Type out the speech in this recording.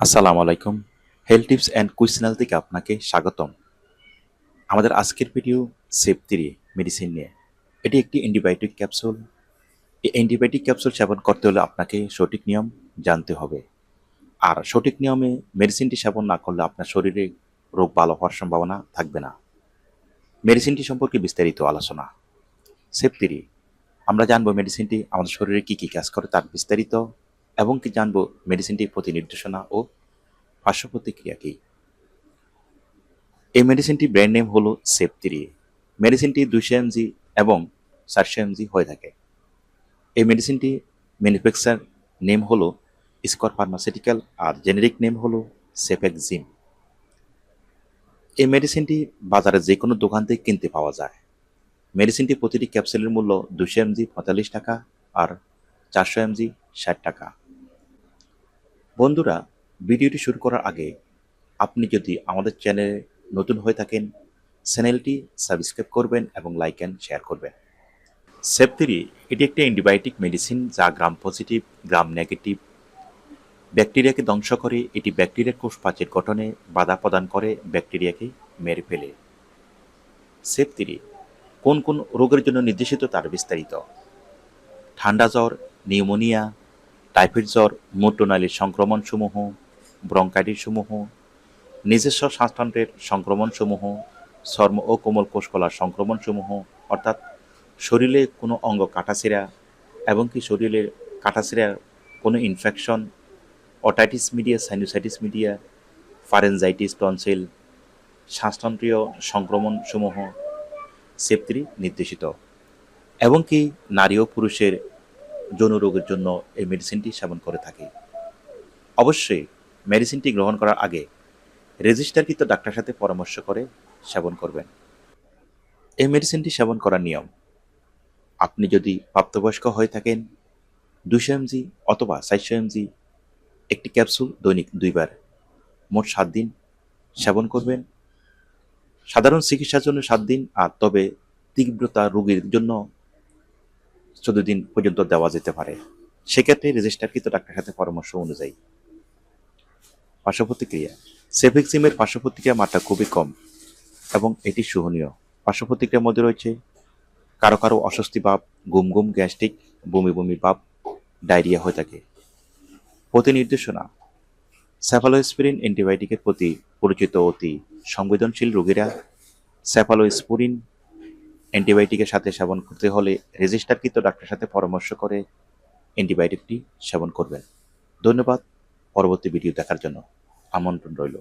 আসসালামু আলাইকুম। Health tips and quiz থেকে আপনাকে স্বাগতম। আমাদের আজকের ভিডিও সেফতিরি মেডিসিন নিয়ে। এটি একটি অ্যান্টিবায়োটিক ক্যাপসুল এই অ্যান্টিবায়োটিক ক্যাপসুল সেবন করতে হলে আপনাকে সঠিক নিয়ম জানতে হবে। আর সঠিক নিয়মে মেডিসিনটি সেবন না করলে আপনার শরীরে রোগ ভালো হওয়ার সম্ভাবনা থাকবে না। মেডিসিনটি সম্পর্কে বিস্তারিত আলোচনা। সেফতিরি আমরা জানব মেডিসিনটি আমাদের শরীরে কী কী কাজ করে তার বিস্তারিত এবং কি জানব মেডিসিনটির প্রতি নির্দেশনা ও পার্শ্ব প্রতিক্রিয়া কী এই মেডিসিনটি ব্র্যান্ড নেম হলো সেপতিরি মেডিসিনটি দুশো এমজি এবং চারশো এমজি হয়ে থাকে। এই মেডিসিনটি ম্যানুফ্যাকচার নেম হলো স্কর ফার্মাসিউটিক্যাল আর জেনেরিক নেম হলো সেফেকজিম এই মেডিসিনটি বাজারে যে কোনো দোকান থেকে কিনতে পাওয়া যায়। মেডিসিনটি প্রতিটি ক্যাপসুলের মূল্য দুশো এমজি পঁয়তাল্লিশ টাকা আর চারশো এমজি ষাট টাকা। বন্ধুরা, ভিডিওটি শুরু করার আগে আপনি যদি আমাদের চ্যানেলে নতুন হয়ে থাকেন, চ্যানেলটি সাবস্ক্রাইব করবেন এবং লাইক অ্যান্ড শেয়ার করবেন। সেপথিরি এটি একটি অ্যান্টিবায়োটিক মেডিসিন যা গ্রাম পজিটিভ গ্রাম নেগেটিভ ব্যাকটেরিয়াকে ধ্বংস করে। এটি ব্যাকটেরিয়ার কোষ পাচের গঠনে বাধা প্রদান করে, ব্যাকটেরিয়াকে মেরে ফেলে। সেপথিরি কোন কোন রোগের জন্য নির্দেশিত তার বিস্তারিত। ঠান্ডা জ্বর, নিউমোনিয়া টাইফয়েড জ্বর মূত্রনালীর সংক্রমণসমূহ ব্রঙ্কাইটিসসমূহ নিজস্ব শ্বাসতন্ত্রের সংক্রমণসমূহ, চর্ম ও কোমল কোষকলার সংক্রমণসমূহ, অর্থাৎ শরীরে কোনো অঙ্গ কাটাছেঁড়া এবং কি শরীরের কাটাছেঁড়ার কোনো infection otitis media sinusitis media pharyngitis tonsil শ্বাসতন্ত্রীয় সংক্রমণসমূহ, সেপ্তিরি নির্দেশিত। এবং কি নারী ও পুরুষের যৌন রোগের জন্য এই মেডিসিনটি সেবন করে থাকি। অবশ্যই মেডিসিনটি গ্রহণ করার আগে রেজিস্টারকৃত ডাক্তার সাথে পরামর্শ করে সেবন করবেন। এই মেডিসিনটি সেবন করার নিয়ম, আপনি যদি প্রাপ্তবয়স্ক হয়ে থাকেন দুশো এমজি অথবা চারশো এমজি একটি ক্যাপসুল দৈনিক দুইবার, মোট সাত দিন সেবন করবেন। সাধারণ চিকিৎসার জন্য সাত দিন, আর তবে তীব্রতা রোগীর জন্য চোদ্দ দিন পর্যন্ত দেওয়া যেতে পারে। সেক্ষেত্রে রেজিস্টারকৃত ডাক্তারের সাথে পরামর্শ অনুযায়ী। পার্শ্ব প্রতিক্রিয়া সেফেক্সিমের পার্শ্ব প্রতিক্রিয়া মাত্রা খুবই কম এবং এটি সহনীয়। পার্শ্ব প্রতিক্রিয়ার মধ্যে রয়েছে কারও কারও অস্বস্তি ভাব গুম গুম গ্যাস্ট্রিক, বমি বমি ভাব, ডায়রিয়া হয়ে থাকে। প্রতি নির্দেশনা স্যাফালোস্পিরিন অ্যান্টিবায়োটিকের প্রতি পরিচিত অতি সংবেদনশীল রোগীরা স্যাফালোস্পুরিন অ্যান্টিবায়োটিকের সাথে সেবন করতে হলে রেজিস্টারকৃত ডাক্তারের সাথে পরামর্শ করে অ্যান্টিবায়োটিকটি সেবন করবেন। ধন্যবাদ। পরবর্তী ভিডিও দেখার জন্য আমন্ত্রণ রইল।